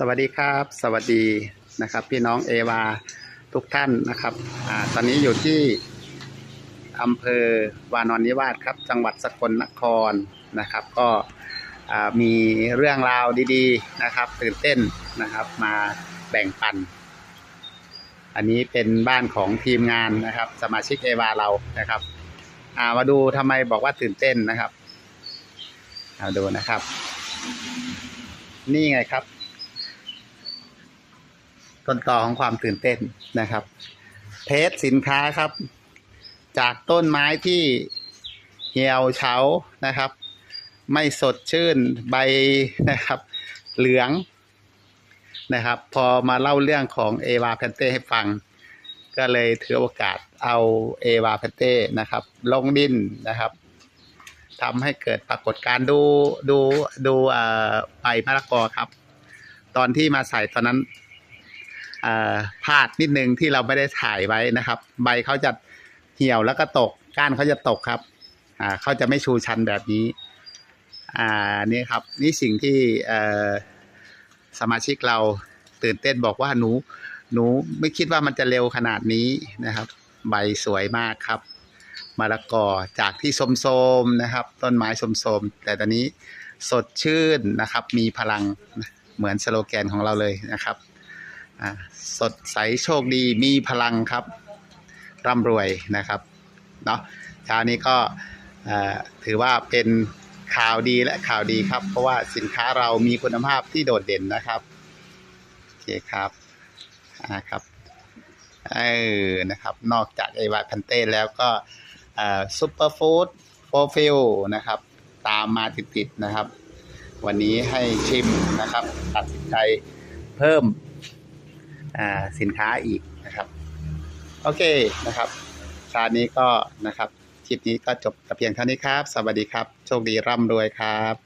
สวัสดีครับ สวัสดีนะครับ พี่น้องเอวาทุกท่านนะครับอตอนนี้อยู่ที่อำเภอวานอนนิวาสครับ จังหวัดสกลนครนะครับ ก็มีเรื่องราวดีๆนะครับ ตื่นเต้นนะครับมาแบ่งปัน อันนี้เป็นบ้านของทีมงานนะครับ สมาชิกเอวาเรานะครับามาดูทำไมบอกว่าตื่นเต้นนะครับเอาดูนะครับ นี่ไงครับ ต้นตอของความตื่นเต้นนะครับ เทสสินค้าครับ จากต้นไม้ที่เหี่ยวเฉานะครับ ไม่สดชื่นใบนะครับ เหลืองนะครับ พอมาเล่าเรื่องของเอวาแพนเต้ให้ฟัง ก็เลยถือโอกาสเอาเอวาแพนเต้นะครับ ลงดินนะครับทำให้เกิดปรากฏการณ์ดูดูดูใบมะละกอครับ ตอนที่มาใส่ตอนนั้น พลาดนิดนึงที่เราไม่ได้ถ่ายไว้นะครับ ใบเขาจะเหี่ยวแล้วก็ตก ก้านเขาจะตกครับอ่าเขาจะไม่ชูชันแบบนี้อ่านี่ครับ นี่สิ่งที่สมาชิกเราตื่นเต้นบอกว่าหนู หนูไม่คิดว่ามันจะเร็วขนาดนี้นะครับ ใบสวยมากครับมะละกอจากที่โสมๆนะครับ ต้นไม้โสมๆแต่ตอนนี้สดชื่นนะครับ มีพลังเหมือนสโลแกนของเราเลยนะครับ สดใสโชคดีมีพลังครับ ร่ำรวยนะครับเนาะเช้านี้ก็ถือว่าเป็นข่าวดีและข่าวดีครับ เพราะว่าสินค้าเรามีคุณภาพที่โดดเด่นนะครับโอเคครับอ่าครับเออนะครับ นอกจากไอวาคันเต้แล้วก็ซูเปอร์ฟู้ดโฟฟิลนะครับ ตามมาติดๆนะครับ วันนี้ให้ชิมนะครับ ตัดสินใจเพิ่ม สินค้าอีกนะครับ โอเคนะครับชาวนี้ก็นะครับคลิปนี้ก็จบแต่เพียงเท่านี้ครับ สวัสดีครับ โชคดีร่ำรวยครับ